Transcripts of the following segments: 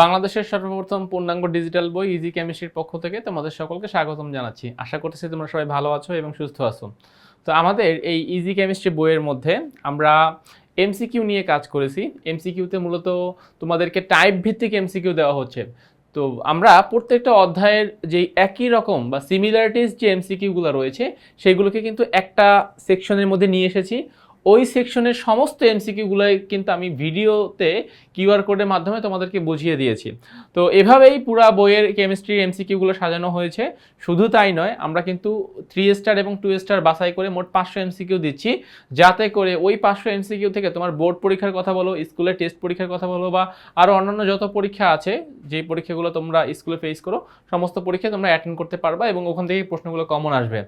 বাংলাদেশের সর্বপ্রথম পূর্ণাঙ্গ ডিজিটাল বই ইজি কেমিস্ট্রির পক্ষ থেকে তোমাদের সকলকে স্বাগতম জানাচ্ছি। আশা করতেছি তোমরা সবাই ভালো আছো এবং সুস্থ আছো। তো আমাদের এই ইজি কেমিস্ট্রি বইয়ের মধ্যে আমরা এমসিকিউ নিয়ে কাজ করেছি। এমসিকিউতে মূলত তোমাদেরকে টাইপ ভিত্তিক এমসিকিউ দেওয়া হচ্ছে। তো আমরা প্রত্যেকটা অধ্যায়ের যেই একই রকম বা সিমিলারিটিস যে এমসিকিউগুলো রয়েছে, সেগুলোকে কিন্তু একটা সেকশনের মধ্যে নিয়ে এসেছি। ওই সেকশনের সমস্ত এমসিকিউগুলোই কিন্তু আমি ভিডিওতে কিউআর কোডের মাধ্যমে তোমাদেরকে বুঝিয়ে দিয়েছি। তো এভাবেই পুরা বইয়ের কেমিস্ট্রির এমসিকিউগুলো সাজানো হয়েছে। শুধু তাই নয়, আমরা কিন্তু থ্রি স্টার এবং টু স্টার বাছাই করে মোট পাঁচশো এমসিকিউ দিচ্ছি। যাতে করে ওই পাঁচশো এমসিকিউ থেকে তোমার বোর্ড পরীক্ষার কথা বলো স্কুলের টেস্ট পরীক্ষার কথা বলো বা আরও অন্যান্য যত পরীক্ষা আছে যে পরীক্ষাগুলো তোমরা স্কুলে ফেস করো, সমস্ত পরীক্ষা তোমরা অ্যাটেন্ড করতে পারবা এবং ওখান থেকে প্রশ্নগুলো কমন আসবে।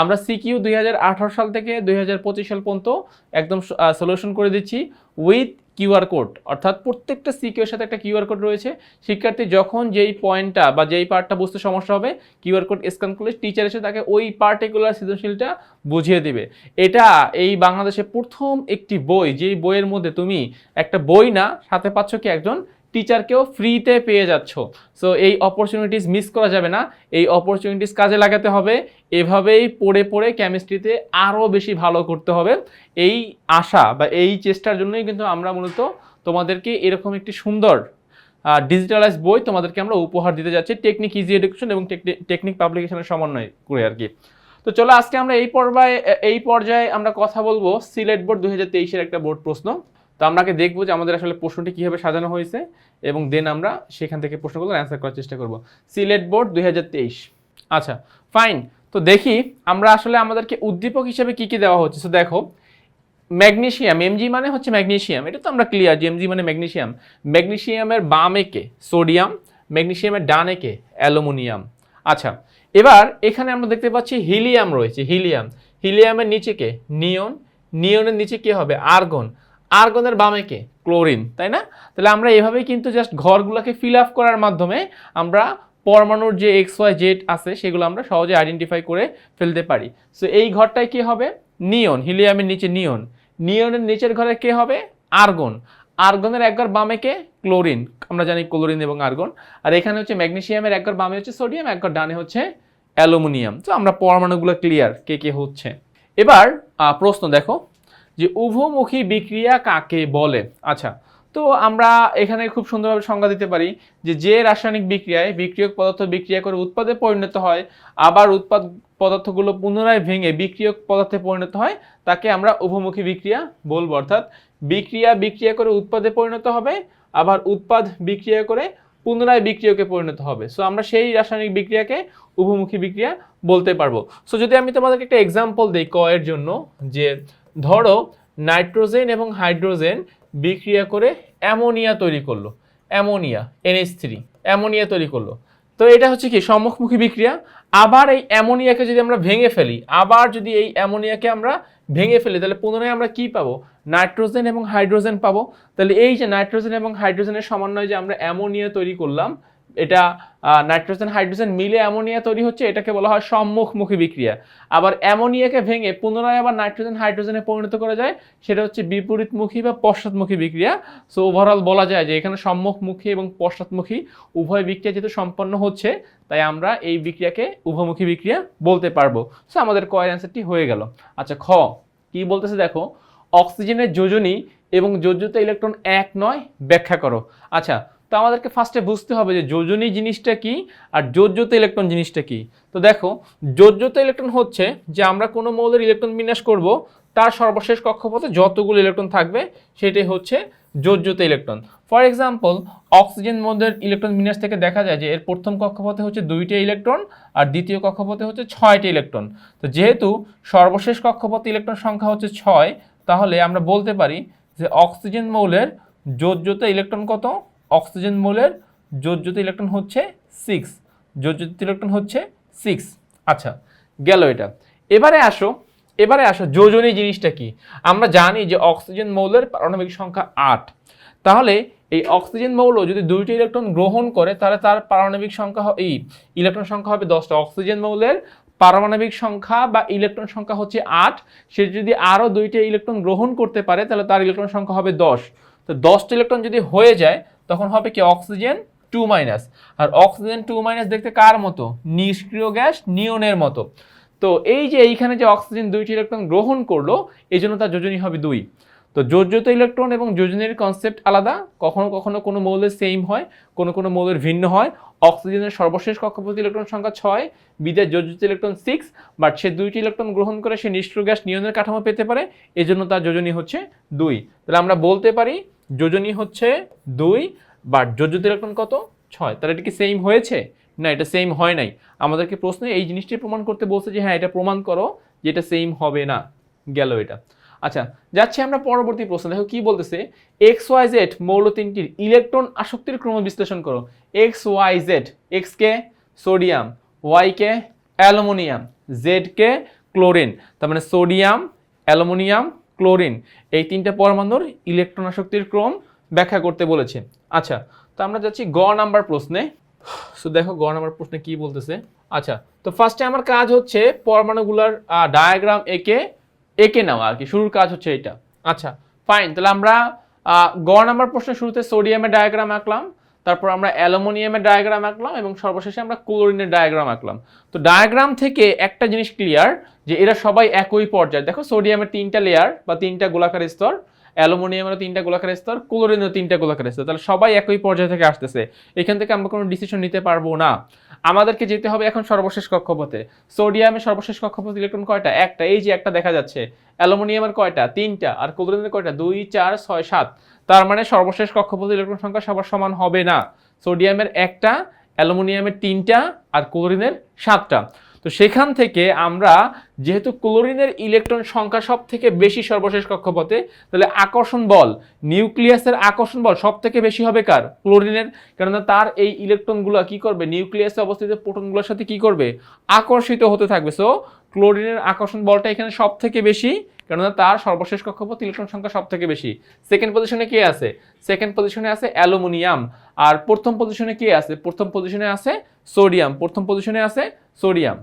আমরা সিকিউ দুই হাজার আঠারো সাল থেকে দুই হাজার পঁচিশ সাল পর্যন্ত একদম সলিউশন করে দিচ্ছি উইথ কিউআর কোড অর্থাৎ প্রত্যেকটা সিকিউর সাথে একটা কিউআর কোড রয়েছে। শিক্ষার্থী যখন যেই পয়েন্টটা বা যেই পার্টটা বুঝতে সমস্যা হবে কিউআর কোড স্ক্যান করলে টিচার এসে তাকে ওই পার্টিকুলার সৃজনশীলটা বুঝিয়ে দেবে। এটা এই বাংলাদেশে প্রথম একটি বই, যেই বইয়ের মধ্যে তুমি একটা বই না, সাথে পাচ্ছ কি একজন টিচারকেও ফ্রিতে পেয়ে যাচ্ছ। সো এই অপরচুনিটিস মিস করা যাবে না। এই অপরচুনিটিস কাজে লাগাতে হবে। এভাবেই পড়ে পড়ে কেমিস্ট্রিতে আরও বেশি ভালো করতে হবে। এই আশা বা এই চেষ্টার জন্যই কিন্তু আমরা মূলত তোমাদেরকে এরকম একটি সুন্দর ডিজিটালাইজ বই তোমাদেরকে আমরা উপহার দিতে যাচ্ছি। টেকনিক ইজি এডুকেশন এবং টেকনিক পাবলিকেশনের সমন্বয় করে আর কি। তো চলো আজকে আমরা এই পর্যায়ে এই পর্যায়ে আমরা কথা বলব সিলেট বোর্ড তেইশের একটা বোর্ড প্রশ্ন। তো আমরা দেখব যে আমাদের আসলে প্রশ্নটি কীভাবে সাজানো হয়েছে এবং দেন আমরা সেখান থেকে প্রশ্নগুলো অ্যান্সার করার চেষ্টা করব। সিলেট বোর্ড দুই হাজার তেইশ। আচ্ছা ফাইন তো দেখি আমরা আসলে আমাদেরকে উদ্দীপক হিসেবে কি কি দেওয়া হচ্ছে। তো দেখো, ম্যাগনেশিয়াম এমজি মানে হচ্ছে ম্যাগনেশিয়াম, এটা তো আমরা ক্লিয়ার যে এমজি মানে ম্যাগনেশিয়াম। ম্যাগনেশিয়ামের বামে কে? সোডিয়াম, ম্যাগনেশিয়ামের ডানে কে? অ্যালুমিনিয়াম। আচ্ছা এবার এখানে আমরা দেখতে পাচ্ছি হিলিয়াম রয়েছে, হিলিয়াম। হিলিয়ামের নিচে কে? নিয়ন। নিয়নের নিচে কে হবে? আর্গন। আর্গনের বামে কে? ক্লোরিন, তাই না? তাহলে আমরা এভাবেই কিন্তু জাস্ট ঘরগুলোকে ফিল আপ করার মাধ্যমে আমরা পরমাণুর যে এক্স ওয়াই জেড আছে, সেগুলো আমরা সহজে আইডেন্টিফাই করে ফেলতে পারি। সো এই ঘরটায় কি হবে? নিয়ন, হিলিয়ামের নিচে নিয়ন। নিয়নের নিচের ঘরে কে হবে? আর্গন। আর্গনের একবার বামে কে? ক্লোরিন। আমরা জানি ক্লোরিন এবং আর্গন। আর এখানে হচ্ছে ম্যাগনেশিয়ামের একবার বামে হচ্ছে সোডিয়াম একবার ডানে হচ্ছে অ্যালুমিনিয়াম। তো আমরা পরমাণুগুলো ক্লিয়ার কে কে হচ্ছে। এবার প্রশ্ন দেখো। যে উভমুখী বিক্রিয়া কাকে বলে? আচ্ছা তো আমরা এখানে খুব সুন্দরভাবে সংজ্ঞা দিতে পারি যে যে রাসায়নিক বিক্রিয়ায় বিক্রিয়ক পদার্থ বিক্রিয়া করে উৎপাদে পরিণত হয়, আবার উৎপাদ পদার্থগুলো পুনরায় ভেঙে বিক্রিয়ক পদার্থে পরিণত হয়, তাকে আমরা উভমুখী বিক্রিয়া বলব। অর্থাৎ বিক্রিয়া বিক্রিয়া করে উৎপাদে পরিণত হবে, আবার উৎপাদ বিক্রিয়া করে পুনরায় বিক্রিয়কে পরিণত হবে। সো আমরা সেই রাসায়নিক বিক্রিয়াকে উভমুখী বিক্রিয়া বলতে পারব। সো যদি আমি তোমাদেরকে একটা এক্সাম্পল দিই ক এর জন্য, যে ধরো, নাইট্রোজেন এবং হাইড্রোজেন বিক্রিয়া করে অ্যামোনিয়া তৈরি করল। অ্যামোনিয়া এনএইচ থ্রি অ্যামোনিয়া তৈরি করল। তো এটা হচ্ছে কি, সম্মুখমুখী বিক্রিয়া। আবার এই অ্যামোনিয়াকে যদি আমরা ভেঙে ফেলি, আবার যদি এই অ্যামোনিয়াকে আমরা ভেঙে ফেলি, তাহলে পুনরায় আমরা কি পাবো? নাইট্রোজেন এবং হাইড্রোজেন পাবো। তাহলে এই যে নাইট্রোজেন এবং হাইড্রোজেনের সমন্বয়ে যে আমরা অ্যামোনিয়া তৈরি করলাম এটা নাইট্রোজেন, হাইড্রোজেন মিলে অ্যামোনিয়া তৈরি হচ্ছে, এটাকে বলা হয় সম্মুখমুখী বিক্রিয়া। আবার অ্যামোনিয়াকে ভেঙে পুনরায় আবার নাইট্রোজেন, হাইড্রোজেনে পরিণত করা যায়, সেটা হচ্ছে বিপরীতমুখী বা পশ্চাৎমুখী বিক্রিয়া। সো ওভারঅল বলা যায় যে এখানে সম্মুখমুখী এবং পশ্চাৎমুখী উভয় বিক্রিয়া যেহেতু সম্পন্ন হচ্ছে, তাই আমরা এই বিক্রিয়াকে উভমুখী বিক্রিয়া বলতে পারব। সো আমাদের কয়ের অ্যান্সারটি হয়ে গেল। আচ্ছা খ, কি বলতেছে দেখো? অক্সিজেনের যোজনী এবং যোজ্যতা ইলেকট্রন এক নয়, ব্যাখ্যা করো। আচ্ছা তো আমাদেরকে ফার্স্টে বুঝতে হবে যে যোজনী জিনিসটা কি আর যোজ্যত ইলেকট্রন জিনিসটা কি। তো দেখো, যোজ্যত ইলেকট্রন হচ্ছে যে আমরা কোনো মৌলের ইলেকট্রন বিন্যাস করব, তার সর্বশেষ কক্ষপথে যতগুলো ইলেকট্রন থাকবে, সেটাই হচ্ছে যোজ্যত ইলেকট্রন ফর এক্সাম্পল অক্সিজেন মৌলের ইলেকট্রন বিন্যাস থেকে দেখা যায় যে এর প্রথম কক্ষপথে হচ্ছে দুইটা ইলেকট্রন আর দ্বিতীয় কক্ষপথে হচ্ছে ছয়টি ইলেকট্রন তো যেহেতু সর্বশেষ কক্ষপথে ইলেকট্রন সংখ্যা হচ্ছে ছয়, তাহলে আমরা বলতে পারি যে অক্সিজেন মৌলের যোজ্যত ইলেকট্রন কত? অক্সিজেন মৌলের যোজ্যত ইলেকট্রন হচ্ছে সিক্স যোজ্যত ইলেকট্রন হচ্ছে সিক্স আচ্ছা গেল এটা। এবারে আসো এবারে আসো, যোজনী জিনিসটা কি? আমরা জানি যে অক্সিজেন মৌলের পারমাণবিক সংখ্যা আট। তাহলে এই অক্সিজেন মৌল যদি দুইটি ইলেকট্রন গ্রহণ করে, তাহলে তার পারমাণবিক সংখ্যা এই ইলেকট্রন সংখ্যা হবে দশটা। অক্সিজেন মৌলের পারমাণবিক সংখ্যা বা ইলেকট্রন সংখ্যা হচ্ছে আট। সে যদি আরও দুইটা ইলেকট্রন গ্রহণ করতে পারে, তাহলে তার ইলেকট্রন সংখ্যা হবে দশ। তো দশটা ইলেকট্রন যদি হয়ে যায় তখন হবে কি অক্সিজেন টু মাইনাস। আর অক্সিজেন টু মাইনাস দেখতে কার মতো? নিষ্ক্রিয় গ্যাস নিয়নের মতো। তো এই যে এইখানে যে অক্সিজেন দুইটি ইলেকট্রন গ্রহণ করল, এই জন্য তার যোজনী হবে দুই। তো যোজ্যত ইলেকট্রন এবং যোজনের কনসেপ্ট আলাদা। কখনো কখনো কোনো মৌলের সেম হয়, কোনো কোনো মৌলের ভিন্ন হয়। অক্সিজেনের সর্বশেষ কক্ষপতি ইলেকট্রন সংখ্যা ছয় বিদের যোজিত ইলেকট্রন সিক্স বাট সে দুইটি ইলেকট্রন গ্রহণ করে সে নিষ্ক্রিয় গ্যাস নিয়নের কাঠামো পেতে পারে। এজন্য তার যোজনী হচ্ছে দুই। তাহলে আমরা বলতে পারি যোজনী হচ্ছে দুই বাট যোজিত ইলেকট্রন কত? ছয়। তাহলে এটা কি সেম হয়েছে? না, এটা সেম হয় নাই। আমাদেরকে প্রশ্নে এই জিনিসটি প্রমাণ করতে বলছে যে হ্যাঁ এটা প্রমাণ করো যে এটা সেম হবে না। গেল এটা। আচ্ছা যাচ্ছি আমরা পরবর্তী প্রশ্ন। দেখো কি বলতেছে? এক্স ওয়াই জেড মৌল তিনটির ইলেকট্রন আসক্তির ক্রম বিশ্লেষণ করো। এক্স ওয়াই জেড এক্স কে সোডিয়াম ওয়াই কে অ্যালুমিনিয়াম জেড কে ক্লোরিন। তার মানে সোডিয়াম, অ্যালুমিনিয়াম ক্লোরিন। এই তিনটা পরমাণুর ইলেকট্রন আসক্তির ক্রম ব্যাখ্যা করতে বলেছে। আচ্ছা তো আমরা যাচ্ছি গ নাম্বার প্রশ্নে। সো দেখো গ নাম্বার প্রশ্নে কি বলতেছে? আচ্ছা তো ফার্স্টে আমার কাজ হচ্ছে পরমাণুগুলোর ডায়াগ্রাম এঁকে এঁকে নেওয়া আর কি। শুরুর কাজ হচ্ছে এটা আচ্ছা ফাইন তাহলে আমরা গ নাম্বার প্রশ্নের শুরুতে সোডিয়ামের ডায়াগ্রাম আঁকলাম, তারপর আমরা অ্যালুমিনিয়ামের ডায়াগ্রাম আঁকলাম এবং সর্বশেষে আমরা ক্লোরিনের ডায়াগ্রাম আঁকলাম। তো ডায়াগ্রাম থেকে একটা জিনিস ক্লিয়ার যে এরা সবাই একই পর্যায়ে। দেখো সোডিয়ামের তিনটা লেয়ার বা তিনটা গোলাকার স্তর, অ্যালুমিনিয়ামেরও তিনটা গোলাকার স্তর ক্লোরিনেরও তিনটা গোলাকার স্তর। তাহলে সবাই একই পর্যায় থেকে আসতেছে। এখান থেকে আমরা কোনো ডিসিশন নিতে পারব না। আমাদেরকে যেতে হবে এখন সর্বশেষ কক্ষপথে। সোডিয়ামের সর্বশেষ কক্ষপথ ইলেকট্রন কয়টা? একটা। এই যে একটা দেখা যাচ্ছে। অ্যালুমিনিয়ামের কয়টা? তিনটা। আর ক্লোরিনের কয়টা? দুই, চার, ছয়, সাত। তার মানে সর্বশেষ কক্ষপথ ইলেকট্রন সংখ্যা সবার সমান হবে না। সোডিয়ামের একটা, অ্যালুমিনিয়ামের তিনটা আর ক্লোরিনের সাতটা। তো সেখান থেকে আমরা যেহেতু ক্লোরিনের ইলেকট্রন সংখ্যা সব থেকে বেশি সর্বশেষ কক্ষপথে, তাহলে আকর্ষণ বল, নিউক্লিয়াসের আকর্ষণ বল সব থেকে বেশি হবে কার? ক্লোরিনের। কেননা তার এই ইলেকট্রনগুলো কি করবে? নিউক্লিয়াসে অবস্থিত প্রোটনগুলোর সাথে কি করবে? আকর্ষিত হতে থাকবে। সো ক্লোরিনের আকর্ষণ বলটা এখানে সব থেকে বেশি কেননা তার সর্বশেষ কক্ষপথ ইলেকট্রন সংখ্যা সব থেকে বেশি সেকেন্ড পজিশনে কে আছে? সেকেন্ড পজিশনে আছে অ্যালুমিনিয়াম। আর প্রথম পজিশনে কে আছে? প্রথম পজিশনে আছে সোডিয়াম। প্রথম পজিশনে আছে সোডিয়াম।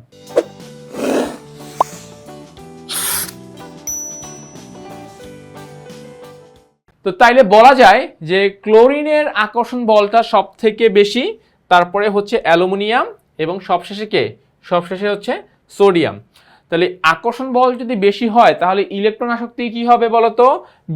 তো তাইলে বলা যায় যে ক্লোরিনের আকর্ষণ বলটা সব থেকে বেশি, তারপরে হচ্ছে অ্যালুমিনিয়াম এবং সবশেষে কে? সবশেষে হচ্ছে সোডিয়াম। তাহলে আকর্ষণ বল যদি বেশি হয়, তাহলে ইলেকট্রন আসক্তি কি হবে বলতো?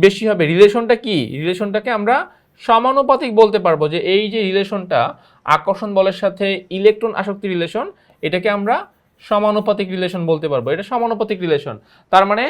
বেশি হবে। রিলেশনটা কি? রিলেশনটাকে আমরা সমানুপাতিক বলতে পারব যে এই যে রিলেশনটা, আকর্ষণ বলের সাথে ইলেকট্রন আসক্তি রিলেশন, এটাকে আমরা সমানুপাতিক রিলেশন বলতে পারব। এটা সমানুপাতিক রিলেশন। তার মানে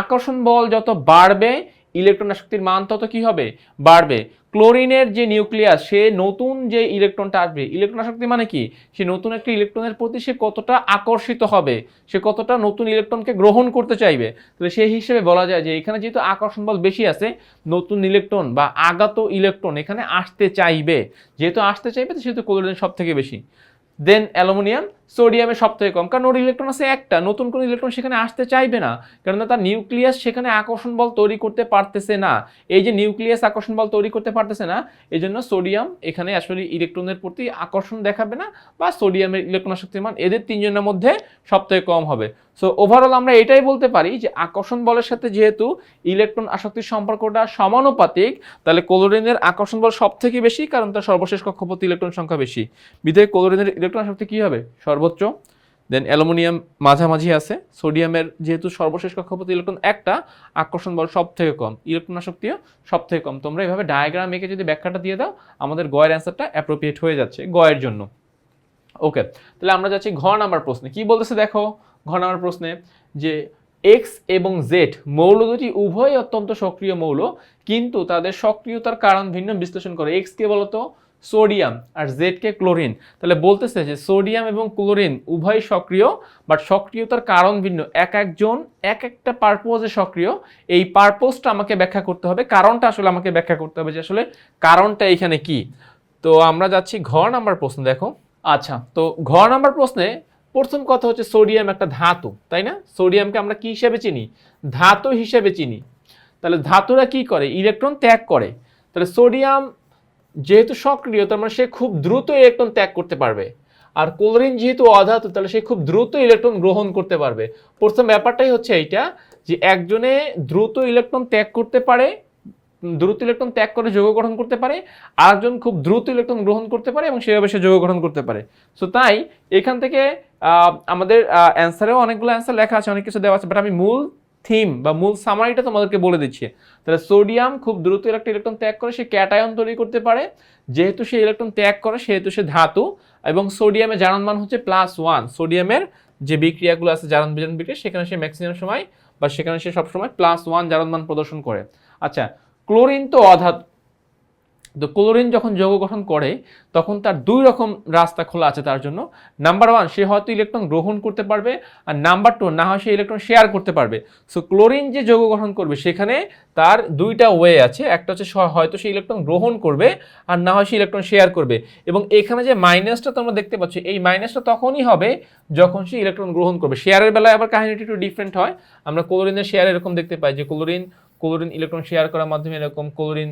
আকর্ষণ বল যত বাড়বে ইলেকট্রন আসক্তির মান তত কি হবে? বাড়বে। ক্লোরিনের যে নিউক্লিয়াস, সে নতুন যে ইলেকট্রনটা আসবে ইলেকট্রন আসক্তি মানে কি? সে নতুন একটা ইলেকট্রনের প্রতি সে কতটা আকর্ষিত হবে, সে কতটা নতুন ইলেকট্রনকে গ্রহণ করতে চাইবে? তাহলে সেই হিসেবে বলা যায় যে এখানে যেহেতু আকর্ষণ বল বেশি আছে, নতুন ইলেকট্রন বা আগাত ইলেকট্রন এখানে আসতে চাইবে। যেহেতু আসতে চাইবে সেহেতু ক্লোরিন সব থেকে বেশি। দেন অ্যালুমিনিয়াম সোডিয়ামের সব থেকে কম। কারণ ওর ইলেকট্রন আছে একটা, নতুন কোনো ইলেকট্রন সেখানে আসতে চাইবে না। কেননা তার নিউক্লিয়াস সেখানে আকর্ষণ বল তৈরি করতে পারতেছে না। এই যে নিউক্লিয়াস আকর্ষণ বল তৈরি করতে পারতেছে না এই জন্য সোডিয়াম এখানে আসলে ইলেকট্রনের প্রতি আকর্ষণ দেখাবে না বা সোডিয়ামের ইলেকট্রন শক্তির মান এদের তিনজনের মধ্যে সব থেকে কম হবে। সো ওভারঅল আমরা এটাই বলতে পারি যে আকর্ষণ বলের সাথে যেহেতু ইলেকট্রন আসক্তির সম্পর্কটা সমানুপাতিক, তাহলে ক্লোরিনের আকর্ষণ বল সব থেকে বেশি, কারণ তার সর্বশেষ কক্ষপতি ইলেকট্রন সংখ্যা বেশি। বিধায় ক্লোরিনের ইলেকট্রন আসক্তি কী হবে? সর্বোচ্চ দেন অ্যালুমিনিয়াম মাঝামাঝি আছে, সোডিয়ামের যেহেতু সর্বশেষ কক্ষপতি ইলেকট্রন একটা, আকর্ষণ বল সব থেকে কম ইলেকট্রন আসক্তিও সব থেকে কম। তোমরা এভাবে ডায়াগ্রাম এঁকে যদি ব্যাখ্যাটা দিয়ে দাও, আমাদের গয়ের অ্যান্সারটা অ্যাপ্রোপ্রিয়েট হয়ে যাচ্ছে গয়ের জন্য। ওকে তাহলে আমরা যাচ্ছি ঘ নাম্বার প্রশ্নে। কি বলতেছে দেখো? ঘ নাম্বার প্রশ্নে যে এক্স এবং জেড মৌল দুটি উভয় অত্যন্ত সক্রিয় মৌল, কিন্তু তাদের সক্রিয়তার কারণ ভিন্ন, বিশ্লেষণ করে। এক্স কে বলতো? সোডিয়াম আর জেড কে ক্লোরিন। তাহলে বলতেছে যে সোডিয়াম এবং ক্লোরিন উভয় সক্রিয় বাট সক্রিয়তার কারণ ভিন্ন। এক একজন, এক একটা পারপোজে সক্রিয়। এই পারপোজটা আমাকে ব্যাখ্যা করতে হবে। কারণটা আসলে আমাকে ব্যাখ্যা করতে হবে যে আসলে কারণটা এখানে কি। তো আমরা যাচ্ছি ঘ নাম্বার প্রশ্ন, দেখো। আচ্ছা তো ঘ নাম্বার প্রশ্নে প্রথম কথা হচ্ছে সোডিয়াম একটা ধাতু, তাই না? সোডিয়ামকে আমরা কি হিসেবে চিনি? ধাতু হিসেবে চিনি। তাহলে ধাতুরা কি করে? ইলেকট্রন ত্যাগ করে। তাহলে সোডিয়াম যেহেতু সক্রিয়, তার মানে সে খুব দ্রুত ইলেকট্রন ত্যাগ করতে পারবে। আর ক্লোরিন যেহেতু অধাতু, তাহলে সে খুব দ্রুত ইলেকট্রন গ্রহণ করতে পারবে। প্রথম ব্যাপারটাই হচ্ছে এইটা যে একজনে দ্রুত ইলেকট্রন ত্যাগ করতে পারে, দ্রুত ইলেকট্রন ত্যাগ করে যৌগ গঠন করতে পারে, আরেকজন খুব দ্রুত ইলেকট্রন গ্রহণ করতে পারে এবং সেভাবে সে যৌগ গঠন করতে পারে। সো তাই এখান থেকে আমাদের অ্যান্সারেও অনেকগুলো অ্যান্সার লেখা আছে, অনেক কিছু দেওয়া আছে বাট আমি মূল থিম বা মূল সামারিটা তোমাদেরকে বলে দিচ্ছি। তাহলে সোডিয়াম খুব দ্রুত একটা ইলেকট্রন ত্যাগ করে সে ক্যাটায়ন তৈরি করতে পারে। যেহেতু সে ইলেকট্রন ত্যাগ করে, সেহেতু সে ধাতু এবং সোডিয়ামের জারণ মান হচ্ছে প্লাস ওয়ান সোডিয়ামের যে বিক্রিয়াগুলো আছে, জারণ বিজারণ বিক্রিয়া, সেখানে সে ম্যাক্সিমাম সময় বা সেখানে সে সবসময় প্লাস ওয়ান জারণ মান প্রদর্শন করে। আচ্ছা ক্লোরিন তো অধাতু তো ক্লোরিন যখন যৌগ গঠন করে, তখন তার দুই রকম রাস্তা খোলা আছে তার জন্য। নাম্বার ওয়ান সে হয়তো ইলেকট্রন গ্রহণ করতে পারবে আর নাম্বার টু না হয় সে ইলেকট্রন শেয়ার করতে পারবে। সো ক্লোরিন যে যৌগ গঠন করবে, সেখানে তার দুইটা ওয়ে আছে। একটা হচ্ছে হয়তো সে ইলেকট্রন গ্রহণ করবে আর না হয় সে ইলেকট্রন শেয়ার করবে। এবং এখানে যে মাইনাসটা তোমরা দেখতে পাচ্ছ, এই মাইনাসটা তখনই হবে যখন সে ইলেকট্রন গ্রহণ করবে। শেয়ারের বেলায় আবার কাহিনীটি একটু ডিফারেন্ট হয়। আমরা ক্লোরিনের শেয়ার এরকম দেখতে পাই যে ক্লোরিন ক্লোরিন ইলেকট্রন শেয়ার করার মাধ্যমে এরকম ক্লোরিন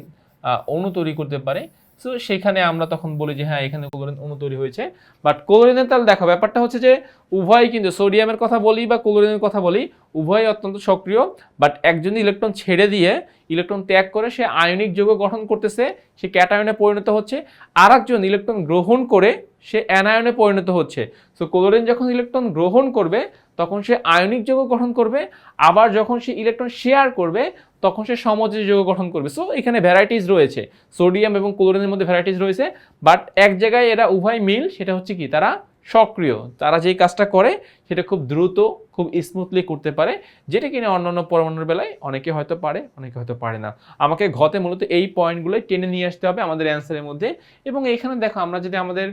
অণু তৈরি করতে পারে। সো সেখানে আমরা তখন বলি যে হ্যাঁ এখানে ক্লোরিন অণু তৈরি হয়েছে। বাট ক্লোরিনের তাহলে দেখো, ব্যাপারটা হচ্ছে যে, উভয় কিন্তু সোডিয়ামের কথা বলি বা ক্লোরিনের কথা বলি উভয় অত্যন্ত সক্রিয়। বাট একজন ইলেকট্রন ছেড়ে দিয়ে ইলেকট্রন ত্যাগ করে, সে আয়নিক যৌগ গঠন করতেছে, সে ক্যাটায়নে পরিণত হচ্ছে। আর একজন ইলেকট্রন গ্রহণ করে, সে অ্যানায়নে পরিণত হচ্ছে। সো ক্লোরিন যখন ইলেকট্রন গ্রহণ করবে তখন সে আয়নিক যৌগ গঠন করবে, আবার যখন সে ইলেকট্রন শেয়ার করবে, তখন সে সমযোজী যৌগ গঠন করবে। সো এখানে ভ্যারাইটিস রয়েছে। সোডিয়াম এবং ক্লোরিনের মধ্যে ভ্যারাইটিস রয়েছে বাট এক জায়গায় এরা উভয় মিল, সেটা হচ্ছে কি? তারা সক্রিয়। তারা যেই কাজটা করে, সেটা খুব দ্রুত, খুব স্মুথলি করতে পারে, যেটা কিনা অন্যান্য পরমাণুর বেলায় অনেকে হয়তো পারে, অনেকে হয়তো পারে না। আমাকে ঘতে মূলত এই পয়েন্টগুলোই টেনে নিয়ে আসতে হবে আমাদের অ্যান্সারের মধ্যে। এবং এখানে দেখো, আমরা যদি আমাদের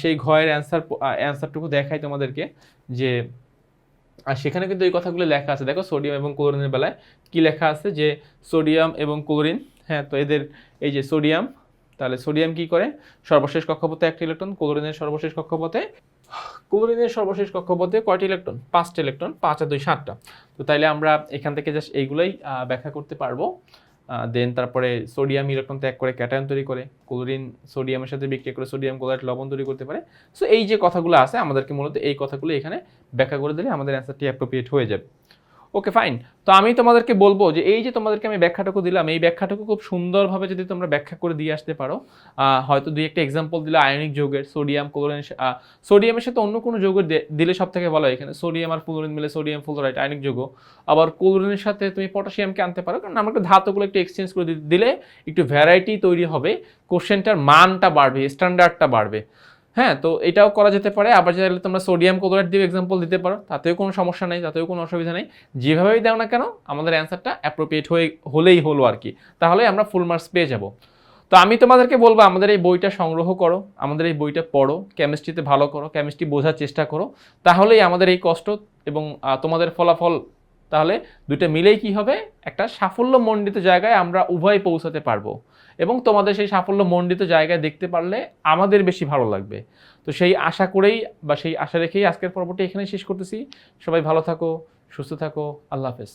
সেই ঘয়ের অ্যান্সার অ্যান্সারটুকু দেখাই তোমাদেরকে, যে আর সেখানে কিন্তু এই কথাগুলো লেখা আছে। দেখো সোডিয়াম এবং ক্লোরিনের বেলায় কি লেখা আছে যে সোডিয়াম এবং ক্লোরিন হ্যাঁ তো এদের এই যে সোডিয়াম, তাহলে সোডিয়াম কি করে? সর্বশেষ কক্ষপথে একটা ইলেকট্রন, ক্লোরিনের সর্বশেষ কক্ষপথে, ক্লোরিনের সর্বশেষ কক্ষপথে কয়টি ইলেকট্রন? পাঁচটা ইলেকট্রন, পাঁচ আর দুই, সাতটা। তো তাইলে আমরা এখান থেকে জাস্ট এইগুলোই ব্যাখ্যা করতে পারব। দেন তারপরে সোডিয়াম ইলেকট্রন ত্যাগ করে ক্যাটায়ন তৈরি করে ক্লোরিন সোডিয়ামের সাথে বিক্রিয়া করে সোডিয়াম ক্লোরাইড লবণ তৈরি করতে পারে। সো এই যে কথাগুলো আছে, আমাদেরকে মূলত এই কথাগুলো এখানে ব্যাখ্যা করে দিলে আমাদের অ্যান্সারটি অ্যাপ্রোপ্রিয়েট হয়ে যাবে। ওকে ফাইন তো আমি তোমাদেরকে বলব যে এই যে তোমাদেরকে আমি ব্যাখ্যাটুকু দিলাম, এই ব্যাখ্যাটুকু খুব সুন্দরভাবে যদি তোমরা ব্যাখ্যা করে দিয়ে আসতে পারো হয়তো দুই একটা এক্সাম্পল দিলে আয়নিক যৌগের সোডিয়াম ক্লোরিন সোডিয়ামের সাথে অন্য কোনো যৌগ দে- দিলে সব থেকে ভালো এখানে। সোডিয়াম আর ফ্লোরিন মিলে সোডিয়াম ফ্লোরাইড আয়নিক যৌগ। আবার ক্লোরিনের সাথে তুমি পটাশিয়ামকে আনতে পারো, কারণ আমরা একটু ধাতুগুলো একটু এক্সচেঞ্জ করে দিলে একটু ভ্যারাইটি তৈরি হবে কোশ্চেনটার মানটা বাড়বে স্ট্যান্ডার্ডটা বাড়বে। হ্যাঁ তো এটাও করা যেতে পারে। আবার চাইলে তোমরা সোডিয়াম ক্লোরাইড দিয়ে এক্সাম্পল দিতে পারো। তাতেও কোনো সমস্যা নেই, তাতেও কোনো অসুবিধা নেই। যেভাবেই দাও না কেন, আমাদের অ্যান্সারটা অ্যাপ্রোপ্রিয়েট হয়ে, হলেই হলো আর কি। তাহলে আমরা ফুল মার্কস পেয়ে যাব। তো আমি তোমাদেরকে বলব, আমাদের এই বইটা সংগ্রহ করো, আমাদের এই বইটা পড়ো কেমিস্ট্রিতে ভালো করো কেমিস্ট্রি বোঝার চেষ্টা করো। তাহলেই আমাদের এই কষ্ট এবং তোমাদের ফলাফল, তাহলে দুইটা মিলেই কি হবে? একটা সাফল্য মণ্ডিত জায়গায় আমরা উভয় পৌঁছাতে পারব। এবং তোমাদের সেই সাফল্য মণ্ডিত জায়গায় দেখতে পারলে আমাদের বেশি ভালো লাগবে। তো সেই আশা করেই বা সেই আশা রেখেই আজকের পর্বটি এখানে শেষ করতেছি। সবাই ভালো থাকো, সুস্থ থাকো, আল্লাহ হাফেজ।